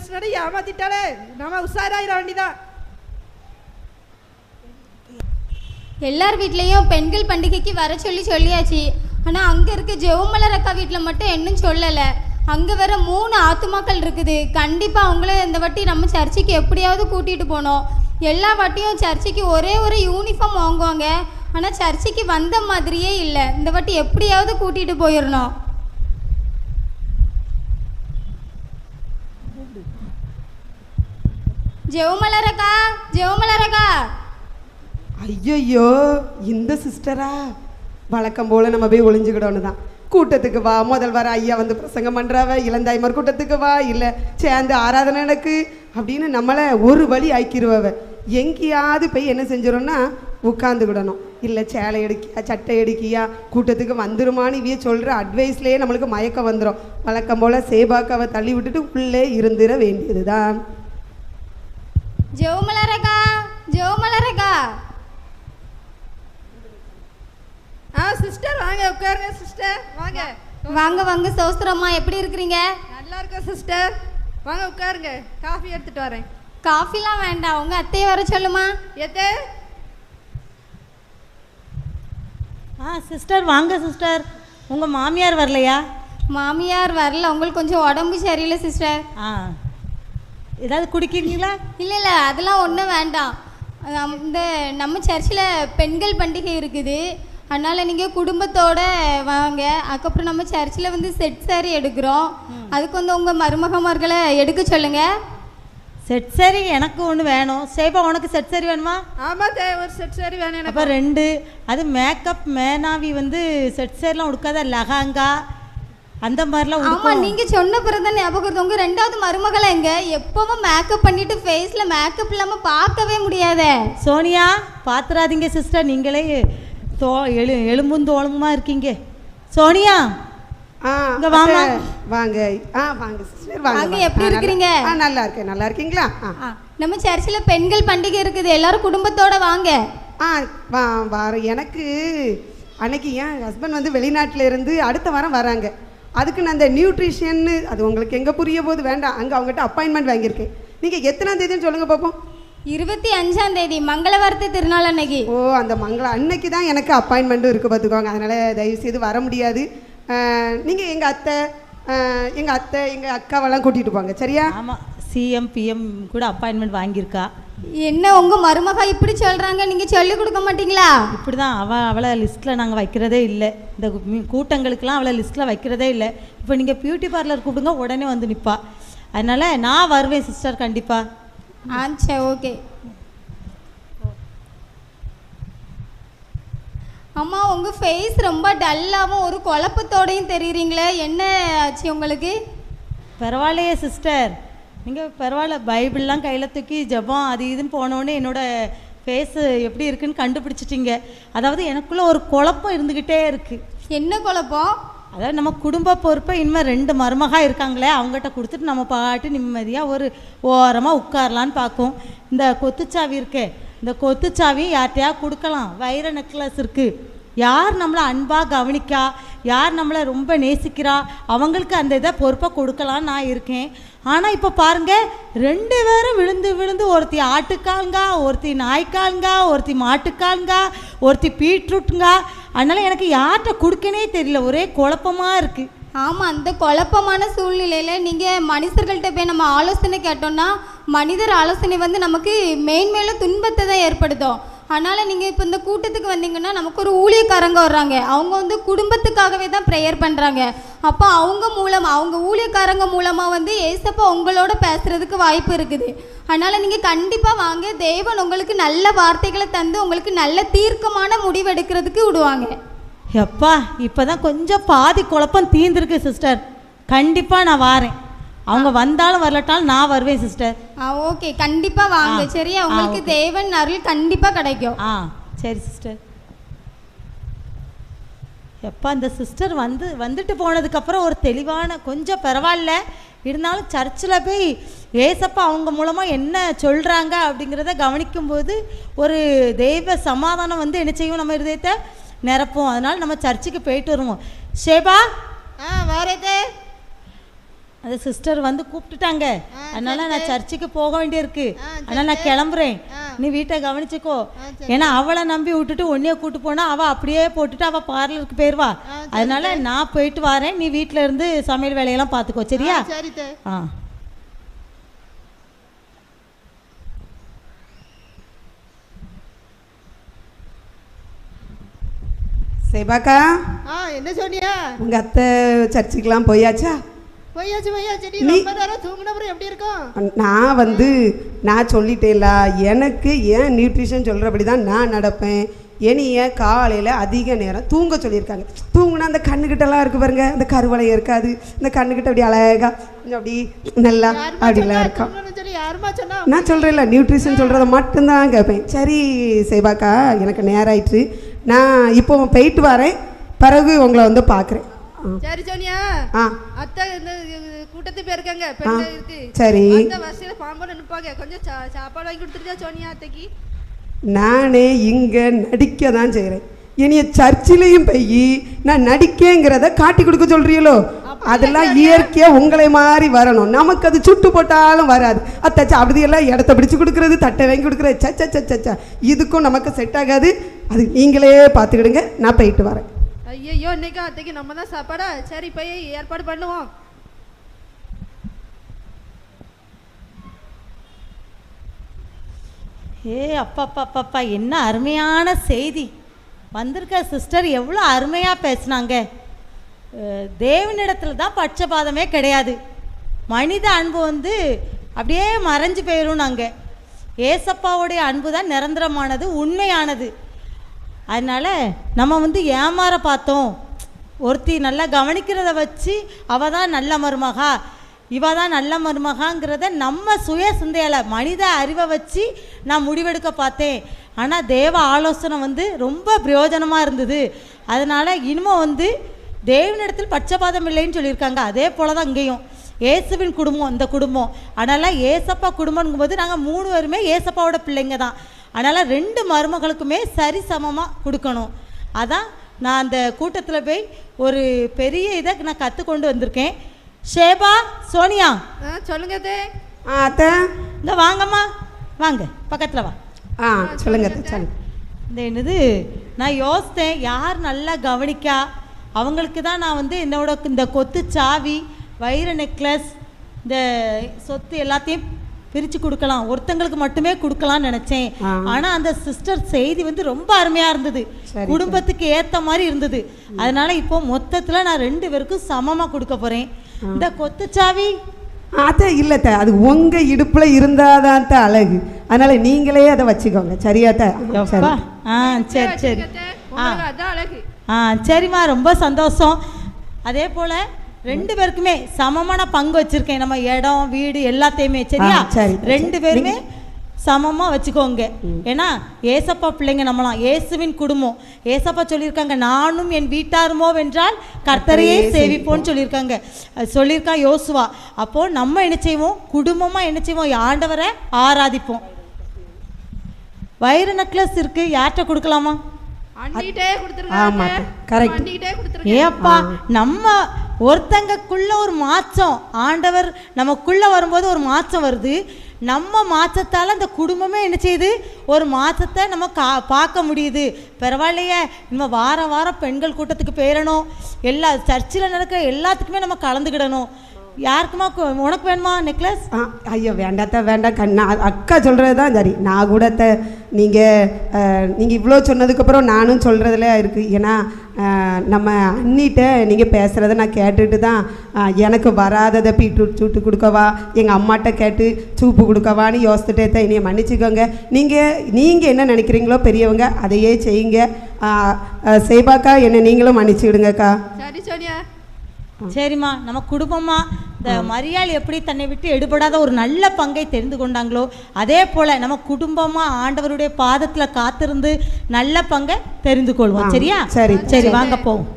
Dress ஏமாத்திட்டாலே நம்ம உஷாராயிர வேண்டிதான் எல்லார் வீட்லேயும் பெண்கள் பண்டிகைக்கு வர சொல்லி சொல்லியாச்சு ஆனால் அங்கே இருக்க ஜெவமலர் அக்கா வீட்டில் மட்டும் இன்னும் சொல்லலை அங்கே வர மூணு ஆத்துமாக்கள் இருக்குது கண்டிப்பாக அவங்கள இந்த வாட்டி நம்ம சர்ச்சைக்கு எப்படியாவது கூட்டிகிட்டு போகணும் எல்லா வாட்டியும் சர்ச்சுக்கு ஒரே ஒரு யூனிஃபார்ம் வாங்குவாங்க ஆனால் சர்ச்சுக்கு வந்த மாதிரியே இல்லை இந்த வாட்டி எப்படியாவது கூட்டிகிட்டு போயிடணும் ஜெவமலரக்கா ஜெவமலரக்கா. ஜெவமலர் ஐயையோ இந்த சிஸ்டரா. வழக்கம் போல நம்ம போய் ஒளிஞ்சுக்கிடணும் தான். கூட்டத்துக்கு வா முதல் வர ஐயா வந்து பிரசங்கம் பண்ணுறாவ இளந்தாய்மார் கூட்டத்துக்கு வா இல்லை சேர்ந்து ஆராதனை எனக்கு அப்படின்னு நம்மளை ஒரு வழி ஆக்கிடுவவ எங்கேயாவது போய் என்ன செஞ்சிடோம்னா உட்காந்துக்கிடணும் இல்லை சேலை எடுக்கியா சட்டை எடுக்கியா கூட்டத்துக்கு வந்துருமான்னு இவைய சொல்கிற அட்வைஸ்லேயே நம்மளுக்கு மயக்கம் வந்துடும் வழக்கம் போல் சேபாக்காவை தள்ளி விட்டுட்டு உள்ளே இருந்துட வேண்டியது தான் ஜெவமலர் அக்கா ஜெவமலர் அக்கா ஆ சிஸ்டர் வாங்க உட்காருங்க சிஸ்டர். வாங்க. வாங்க வாங்க சௌஸ்திரம்மா எப்படி இருக்கிறீங்க? நல்லா இருக்கா சிஸ்டர். வாங்க உட்காருங்க. காஃபி எடுத்துட்டு வரேன். காஃபிலாம் வேண்டாம் உங்க அத்தையை வர சொல்லுமா? எத்தே ஆ சிஸ்டர் வாங்க சிஸ்டர். உங்கள் மாமியார் வரலையா? மாமியார் வரல உங்களுக்கு கொஞ்சம் உடம்பு சரியில்லை சிஸ்டர். ஆ. ஏதாவது குடிக்கிறீங்களா? இல்லை இல்லை அதெல்லாம் ஒன்றும் வேண்டாம். இந்த நம்ம சர்ச்சில் பெண்கள் பண்டிகை இருக்குது. அதனால் நீங்கள் குடும்பத்தோட வாங்க. அதுக்கப்புறம் நம்ம சர்ச்சில் வந்து செட் சாரி எடுக்கிறோம். அதுக்கு வந்து உங்கள் மருமகமார்களை எடுக்க சொல்லுங்கள் செட் சரி எனக்கு ஒன்று வேணும். சேபா உனக்கு செட் சரி வேணுமா? ஆமா தே ஒரு செட் சரி வேணும் எனக்கு. அப்போ ரெண்டு. அது மேக்கப் மேனாவி வந்து செட் சரிலாம் உடுக்காத லஹாங்கா. அந்த மாதிரிலாம் உடுக்கும் நீங்கள் சொன்ன பிறகு தான் ஞாபகம் வருது. உங்கள் ரெண்டாவது மருமகளை எங்க? எப்பவும் மேக்கப் பண்ணிட்டு ஃபேஸில் மேக்கப் இல்லாமல் பார்க்கவே முடியாதே. சோனியா பாத்துறாதீங்க சிஸ்டர் நீங்களே தோ எழு எலும்பும் தோளமுமா இருக்கீங்க. சோனியா ஆ இங்க. அத்தை, வாங்க. ஆ வாங்க சிஸ்டர் வாங்க வாங்க, வாங்க. எப்படி இருக்கிறீங்க? ஆ நல்லா இருக்கேன். நல்லா இருக்கீங்களா? நம்ம சர்ச்சில் பெண்கள் பண்டிகை இருக்குது. எல்லாரும் குடும்பத்தோட வாங்க. ஆ வா எனக்கு அன்னைக்கு என் ஹஸ்பண்ட் வந்து வெளிநாட்டில் இருந்து அடுத்த வாரம் வராங்க. அதுக்கு நான் அந்த நியூட்ரிஷன்னு அது உங்களுக்கு எங்கே புரிய போது வேண்டாம். அங்கே அவங்ககிட்ட அப்பாயின்மெண்ட் வாங்கியிருக்கேன். நீங்கள் எத்தனாம் தேதின்னு சொல்லுங்கள் பார்ப்போம் இருபத்தி அஞ்சாம் தேதி மங்களவாரத்து திருநாள் அன்னைக்கு. ஓ அந்த மங்கள அன்னைக்கு தான் எனக்கு அப்பாயின்மெண்ட்டும் இருக்குது பார்த்துக்கோங்க அதனால் தயவுசெய்து வர முடியாது. நீங்கள் எங்கள் அத்தை எங்கள் அத்தை எங்கள் அக்காவெல்லாம் கூட்டிகிட்டு போங்க. சரியா? ஆமாம் சிஎம் பிஎம் கூட அப்பாயின்மெண்ட் வாங்கியிருக்கா. என்ன உங்க மருமகா இப்படி சொல்றாங்க? நீங்க சொல்லி கொடுக்க மாட்டீங்களா? இப்படி தான் அவள் அவளை லிஸ்ட்டில் நாங்கள் வைக்கிறதே இல்லை. இந்த கூட்டங்களுக்கெல்லாம் அவளை லிஸ்ட்டில் வைக்கிறதே இல்லை. இப்போ நீங்கள் பியூட்டி பார்லர் கூப்பிடுங்க உடனே வந்து நிற்பா அதனால் நான் வருவேன் சிஸ்டர் கண்டிப்பாக ஆ சரி ஓகே. அம்மா உங்க ஃபேஸ் ரொம்ப டல்லாவும் ஒரு குழப்பத்தோடையும் தெரியுறீங்களே? என்ன ஆச்சு உங்களுக்கு? பரவாயில்லையே சிஸ்டர் நீங்கள் பரவாயில்ல பைபிள்லாம் கையில் தூக்கி ஜெபம் அது இதுன்னு போனோடனே என்னோட ஃபேஸு எப்படி இருக்குன்னு கண்டுபிடிச்சிட்டீங்க. அதாவது எனக்குள்ளே ஒரு குழப்பம் இருந்துக்கிட்டே இருக்குது என்ன குழப்பம்? அதாவது நம்ம குடும்ப பொறுப்பை இனிமேல் ரெண்டு மருமகா இருக்காங்களே அவங்ககிட்ட கொடுத்துட்டு நம்ம பாட்டு நிம்மதியாக ஒரு ஓரமாக உட்காரலான்னு பார்க்கும். இந்த கொத்துச்சாவி இருக்கே இந்த கொத்துச்சாவி யார்கிட்டயா கொடுக்கலாம். வைர நெக்லஸ் இருக்குது யார் நம்மளை அன்பாக கவனிக்கா? யார் நம்மளை ரொம்ப நேசிக்கிறா? அவங்களுக்கு அந்த இதை பொறுப்பை கொடுக்கலான்னு நான் இருக்கேன். ஆனால் இப்போ பாருங்கள் ரெண்டு பேரும் விழுந்து விழுந்து ஒருத்தி ஆட்டுக்காலுங்க ஒருத்தி நாய்க்காலுங்க ஒருத்தி மாட்டுக்காலுங்க ஒருத்தி பீட்ரூட்டுங்க அதனால் எனக்கு யார்கிட்ட கொடுக்கனே தெரியல. ஒரே குழப்பமாக இருக்குது ஆமாம் அந்த குழப்பமான சூழ்நிலையில் நீங்கள் மனுஷர்கள்ட்ட போய் நம்ம ஆலோசனை கேட்டோம்னா மனிதர் ஆலோசனை வந்து நமக்கு மேன்மேலும் துன்பத்தை தான் ஏற்படுத்தும். அதனால் நீங்கள் இப்போ இந்த கூட்டத்துக்கு வந்தீங்கன்னா நமக்கு ஒரு ஊழியக்காரங்க வர்றாங்க. அவங்க வந்து குடும்பத்துக்காகவே தான் ப்ரேயர் பண்ணுறாங்க அப்போ அவங்க மூலமாக அவங்க ஊழியக்காரங்க மூலமாக வந்து ஏசப்பா உங்களோட பேசுகிறதுக்கு வாய்ப்பு இருக்குது. அதனால் நீங்கள் கண்டிப்பாக வாங்க. தேவன் உங்களுக்கு நல்ல வார்த்தைகளை தந்து உங்களுக்கு நல்ல தீர்க்கமான முடிவு எடுக்கிறதுக்கு விடுவாங்க. எப்பா இப்போ தான் கொஞ்சம் பாதி குழப்பம் தீர்ந்துருக்கு சிஸ்டர் கண்டிப்பாக நான் வாரேன். அவங்க வந்தாலும் வரலட்டாலும் நான் வருவேன் சிஸ்டர் ஆ ஓகே கண்டிப்பா வாங்க. சரியா? ஆ, உங்களுக்கு. தேவன் அருள் கண்டிப்பா கிடைக்கும். ஆ சரி சிஸ்டர் எப்பா இந்த சிஸ்டர் வந்து வந்துட்டு போனதுக்கப்புறம் ஒரு தெளிவான கொஞ்சம் பரவாயில்ல. இருந்தாலும் சர்ச்சில் போய் ஏசப்பா அவங்க மூலமாக என்ன சொல்கிறாங்க அப்படிங்கிறத கவனிக்கும்போது ஒரு தெய்வ சமாதானம் வந்து என்ன செய்யும் நம்ம இருதயத்தை நிரப்பும். அதனால் நம்ம சர்ச்சுக்கு போயிட்டு வருவோம். ஷேபா? ஆ வரதே அந்த சிஸ்டர் வந்து கூப்பிட்டுட்டாங்க. அதனால நான் சரி. சர்ச்சுக்கு போக வேண்டியிருக்கு. ஆ, சரி, அதனால நான் கிளம்புறேன். நீ வீட்டை கவனிச்சுக்கோ. ஏன்னா அவளை நம்பி விட்டுட்டு உன்னைய கூட்டு போனா அவ அப்படியே போட்டுட்டு அவ பார்லருக்கு சரி, அதனால நான் போயிட்டு வரேன். நீ வீட்ல இருந்து சமையல் வேலையெல்லாம் பார்த்துக்கோ சரியா? ஆ, சேபாக்கா ஆ என்ன சொன்னியா? உங்க அத்தை சர்ச்சுக்கெல்லாம் போயாச்சா? நான் வந்து நான் சொல்லிட்டேன்ல எனக்கு ஏன் நியூட்ரிஷன் சொல்கிறபடி தான் நான் நடப்பேன்? என்னைய காலையில் அதிக நேரம் தூங்க சொல்லியிருக்காங்க. தூங்குனா அந்த கண்ணுக்கிட்டலாம் இருக்கு பாருங்க அந்த கருவளையம் இருக்காது. இந்த கண்ணுக்கிட்ட அப்படி அழகா கொஞ்சம் அப்படி நல்லா அப்படிலாம் சொன்னா? நான் சொல்கிறேன்ல நியூட்ரிஷன் சொல்கிறத மட்டும்தான் கேட்பேன். சரி சேபாக்கா எனக்கு நேரம் ஆயிற்று. நான் இப்போ போயிட்டு வரேன் பிறகு உங்களை வந்து பார்க்குறேன். சரி சோனியா. அத்தை இந்த கூட்டத்து போயிருக்காங்க பெண்ணு இருக்கு. சரி. அந்த வரிசையில பாம்போட நிப்பாங்க. கொஞ்சம் சாப்பாடு வாங்கி கொடுத்துருச்சா சோனியா அத்தைக்கு. நானே இங்கே நடிக்க தான் செய்கிறேன் இனிய சர்ச்சிலையும் போய் நான் நடிக்கேங்கிறத காட்டி கொடுக்க சொல்றீங்களோ? அதெல்லாம் இயற்கையாக உங்களை மாதிரி வரணும். நமக்கு அது சுட்டு போட்டாலும் வராது. அத்தாச்சா அப்படியெல்லாம் இடத்த பிடிச்சு கொடுக்குறது தட்டை வாங்கி கொடுக்குறது சச்ச சச்ச சச்சா இதுக்கும் நமக்கு செட் ஆகாது. அது நீங்களே பார்த்துக்கிடுங்க. நான் போயிட்டு வரேன். ஐயோ இன்னைக்கு அத்தைக்கு நம்ம தான் சாப்பாடா? சரி போய் ஏற்பாடு பண்ணுவோம். ஏ அப்பா என்ன அருமையான செய்தி. வந்திருக்க சிஸ்டர் எவ்வளோ அருமையாக பேசினாங்க. தேவனிடத்தில் தான் பட்சபாதமே கிடையாது. மனித அன்பு வந்து அப்படியே மறைஞ்சு போயிடும் நாங்கள் ஏசப்பாவுடைய அன்பு தான் நிரந்தரமானது உண்மையானது. அதனால் நம்ம வந்து ஏமாற பார்த்தோம். ஒருத்தி நல்லா கவனிக்கிறத வச்சு அவ தான் நல்ல மருமகா இவ தான் நல்ல மருமகாங்கிறத நம்ம சுய சிந்தையால் மனித அறிவை வச்சு நான் முடிவெடுக்க பார்த்தேன். ஆனால் தேவ ஆலோசனை வந்து ரொம்ப பிரயோஜனமாக இருந்தது. அதனால் இனிமே வந்து தேவனிடத்தில் பட்சபாதம் இல்லைன்னு சொல்லியிருக்காங்க. அதே போல தான் இங்கேயும். இயேசுவின் குடும்பம் இந்த குடும்பம். அதனால் ஏசப்பா குடும்பம்ங்கும்போது நாங்கள் மூணு பேருமே ஏசப்பாவோட பிள்ளைங்க தான். அதனால் ரெண்டு மருமகளுக்குமே சரி சமமாக கொடுக்கணும். அதான் நான் அந்த கூட்டத்தில் போய் ஒரு பெரிய இதை நான் கற்றுக்கொண்டு வந்திருக்கேன். ஷேபா சோனியா. சொல்லுங்க அத்தை. இந்த வாங்கம்மா. வாங்க பக்கத்தில் வா. ஆ சொல்லுங்க சொல்லுங்க. இந்த என்னது நான் யோசித்தேன் யார் நல்லா கவனிக்கா? அவங்களுக்கு தான் நான் வந்து என்னோட இந்த கொத்து சாவி வைர நெக்லஸ் இந்த சொத்து எல்லாத்தையும் பிரித்து கொடுக்கலாம். ஒருத்தங்களுக்கு மட்டுமே கொடுக்கலாம்னு நினச்சேன். ஆனால் அந்த சிஸ்டர் செய்தி வந்து ரொம்ப அருமையாக இருந்தது. குடும்பத்துக்கு ஏற்ற மாதிரி இருந்தது. அதனால இப்போ மொத்தத்தில் நான் ரெண்டு பேருக்கும் சமமாக கொடுக்க போகிறேன் இந்த கொத்து சாவி? அத்தை இல்லத்த அது உங்க இடுப்புல இருந்தாதான் அத்தை அழகு. அதனால நீங்களே அதை வச்சுக்கோங்க. சரியாத்த சரி. ஆ சரி சரி. ஆ சரிம்மா. ரொம்ப சந்தோஷம். அதே போல் ரெண்டு பேருக்குமே சமமான பங்கு வச்சுருக்கேன். நம்ம இடம் வீடு எல்லாத்தையுமே சரியா. ரெண்டு பேருமே சமமாக வச்சுக்கோங்க. ஏன்னா ஏசப்பா பிள்ளைங்க நம்மளாம். இயேசுவின் குடும்பம். ஏசப்பா சொல்லியிருக்காங்க நானும் என் வீட்டாருமோ வென்றால் கர்த்தரையே சேவிப்போன்னு சொல்லியிருக்காங்க. அது சொல்லியிருக்கா யோசுவா. அப்போது நம்ம என்ன செய்வோம்? குடும்பமாக என்ன செய்வோம்? ஆண்டவரை ஆராதிப்போம். வைர நெக்லஸ் இருக்குது யார்கிட்ட கொடுக்கலாமா? நம்ம ஒருத்தங்கக்குள்ளே ஒரு மாற்றம். ஆண்டவர் நமக்குள்ளே வரும்போது ஒரு மாற்றம் வருது. நம்ம மாற்றத்தால் அந்த குடும்பமே என்ன செய்யுது? ஒரு மாற்றத்தை நம்ம கா பார்க்க முடியுது. பரவாயில்லையே நம்ம வாரம் வாரம் பெண்கள் கூட்டத்துக்கு போயிடணும் எல்லா சர்ச்சில் நடக்கிற எல்லாத்துக்குமே நம்ம கலந்துக்கிடணும். யாருக்குமா கு- உனக்கு வேணுமா நெக்லஸ் ஆ ஐயோ வேண்டாத்த வேண்டாம். கண்ணா அக்கா சொல்கிறது தான் சரி. நான் கூட த நீங்கள் நீங்கள் இவ்வளோ சொன்னதுக்கப்புறம் நானும் சொல்கிறதுல இருக்குது ஏன்னா நம்ம அண்ணிட்ட நீங்கள் பேசுகிறத நான் கேட்டுட்டு தான் எனக்கு வராததை பீட்ரூட் சூட்டு கொடுக்கவா எங்கள் அம்மாட்ட கேட்டு சூப்பு கொடுக்கவான்னு யோசிச்சுட்டே தான் என்னைய மன்னிச்சுக்கோங்க. நீங்கள் நீங்கள் என்ன நினைக்கிறீங்களோ பெரியவங்க அதையே செய்யுங்க. செய்பாக்கா என்னை நீங்களும் மன்னிச்சுக்கிடுங்கக்கா. சரி சோனியா. சரிம்மா நம்ம குடும்பமா இந்த மரியாள் எப்படி தன்னை விட்டு எடுபடாத ஒரு நல்ல பங்கை தெரிந்து கொண்டாங்களோ அதே போல நம்ம குடும்பமா ஆண்டவருடைய பாதத்துல காத்திருந்து நல்ல பங்கை தெரிந்து கொள்வோம். சரியா? சரி, சரி வாங்க போவோம்